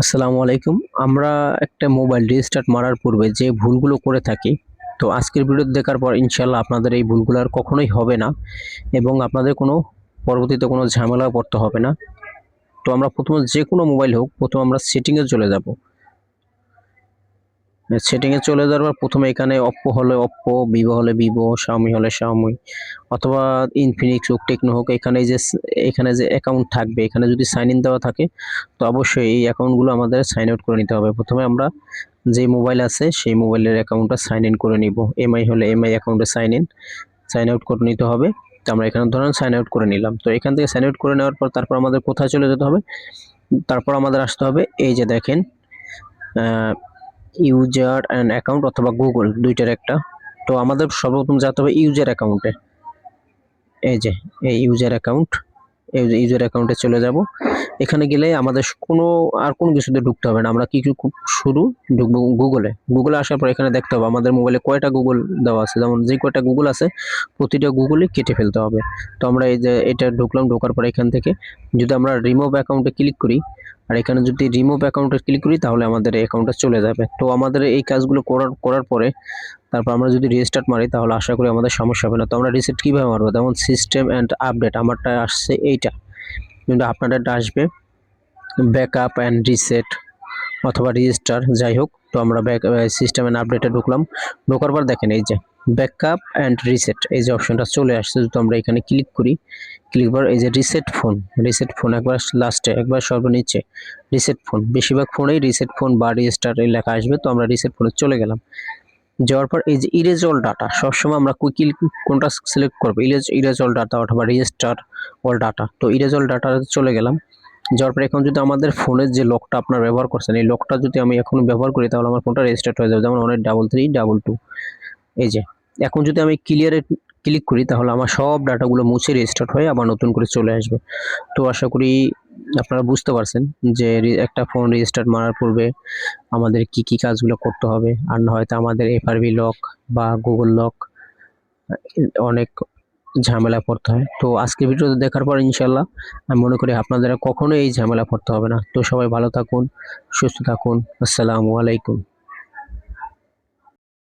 আসসালামু আলাইকুম। আমরা একটা মোবাইল রিস্টার্ট মারার পূর্বে যে ভুলগুলো করে থাকি, তো আজকের ভিডিও দেখার পর ইনশাল্লাহ আপনাদের এই ভুলগুলো আর কখনোই হবে না এবং আপনাদের কোনো পরবর্তীতে কোনো ঝামেলা পড়তে হবে না। তো আমরা প্রথমে যে কোনো মোবাইল হোক, প্রথম আমরা সেটিংয়ে চলে যাব। সেটিংয়ে চলে যাওয়ার পর প্রথমে এখানে অপ্পো হলে অপ্পো ভিভো হলে ভিভো শাওমি হলে শাওমি অথবা ইনফিনিক্স হোক টেকনো হোক, এখানে যে এখানে যে অ্যাকাউন্ট থাকবে, এখানে যদি সাইন ইন দেওয়া থাকে, তো অবশ্যই এই অ্যাকাউন্টগুলো আমাদের সাইন আউট করে নিতে হবে। প্রথমে আমরা যে মোবাইল আছে, সেই মোবাইলের অ্যাকাউন্টটা সাইন ইন করে নিব। এমআই হলে এমআই অ্যাকাউন্টে সাইন ইন সাইন আউট করে নিতে হবে। তো আমরা এখানে ধরেন সাইন আউট করে নিলাম। তো এখান থেকে সাইন আউট করে নেওয়ার পর তারপর আমাদের কোথায় চলে যেতে হবে? তারপর আমাদের আসতে হবে, এই যে দেখেন ইউজার অ্যান্ড অ্যাকাউন্ট অথবা গুগল দুইটার একটা। তো আমাদের সর্বপ্রথম যেতে হবে ইউজার অ্যাকাউন্টে এই যে, এই ইউজার অ্যাকাউন্ট এই যে ইউজার অ্যাকাউন্টে চলে যাব। এখানে গেলে আমাদের কোনো, আর কোনো কিছুতে ঢুকতে হবে না। আমরা কি কি শুরু ঢুকবো গুগলে গুগলে আসার পর এখানে দেখতে হবে, আমাদের মোবাইলে কয়টা গুগল দেওয়া আছে। যেমন যে কয়টা গুগল আছে, প্রতিটা গুগলে কেটে ফেলতে হবে। তো আমরা এই যে এটা ঢুকলাম, ঢোকার পর এখান থেকে যদি আমরা রিমুভ অ্যাকাউন্টে ক্লিক করি আর এখানে যদি রিমুভ অ্যাকাউন্টে ক্লিক করি, তাহলে আমাদের অ্যাকাউন্টটা চলে যাবে। তো আমাদের এই কাজগুলো করার করার পরে তারপর আমরা যদি রিস্টার্ট মারি, তাহলে আশা করি আমাদের সমস্যা হবে না। তো আমরা রিসেট কীভাবে মারবো? যেমন সিস্টেম অ্যান্ড আপডেট আমারটা আসছে এইটা। কিন্তু আপনাদেরটা আসবে। ব্যাক আপ অ্যান্ড রিসেট অথবা রেজিস্টার যাই হোক, তো আমরা ব্যাক সিস্টেম আপডেটে ঢুকলাম। ঢোকার পর দেখেন এই যে ব্যাকআপ অ্যান্ড রিসেট এই যে অপশনটা চলে আসছে, যদি আমরা এখানে ক্লিক করি ক্লিক করার এই যে রিসেট ফোন রিসেট ফোন একবার লাস্টে একবার সর্বনিচে রিসেট ফোন বেশিরভাগ ফোনেই রিসেট ফোন বা রেজিস্টার এই লেখা আসবে, তো আমরা রিসেট ফোনে চলে গেলাম। যাওয়ার পর এই যে ইরেজল ডাটা সবসময় আমরা কুইকিল কোনটা সিলেক্ট করব? ইরেজ ইরেজ অল ডাটা অথবা রেজিস্টার অল ডাটা তো ইরেজল ডাটা চলে গেলাম। যাওয়ার পরে এখন যদি আমাদের ফোনের যে লকটা আপনার ব্যবহার করছেন, এই লকটা যদি আমি এখন ব্যবহার করি, তাহলে আমার ফোনটা রেজিস্টার্ড হয়ে যাবে। যেমন অনেক ডাবল থ্রি ডাবল টু এই যে, এখন যদি আমি ক্লিয়ারে ক্লিক করি, তাহলে আমার সব ডাটাগুলো মুছে রেজিস্টার্ড হয়ে আবার নতুন করে চলে আসবে। তো আশা করি আপনারা বুঝতে পারছেন যে একটা ফোন রেজিস্টার মারার পূর্বে আমাদের কি কি কাজগুলো করতে হবে। আর না হয়তো আমাদের এফআরবি লক বা গুগল লক অনেক ঝামেলা পড়তে হয়। তো আজকে ভিডিওতে দেখার পর ইনশাল্লাহ আমি মনে করি আপনাদের কখনোই এই ঝামেলা পড়তে হবে না। তো সবাই ভালো থাকুন, সুস্থ থাকুন। আসসালামু আলাইকুম।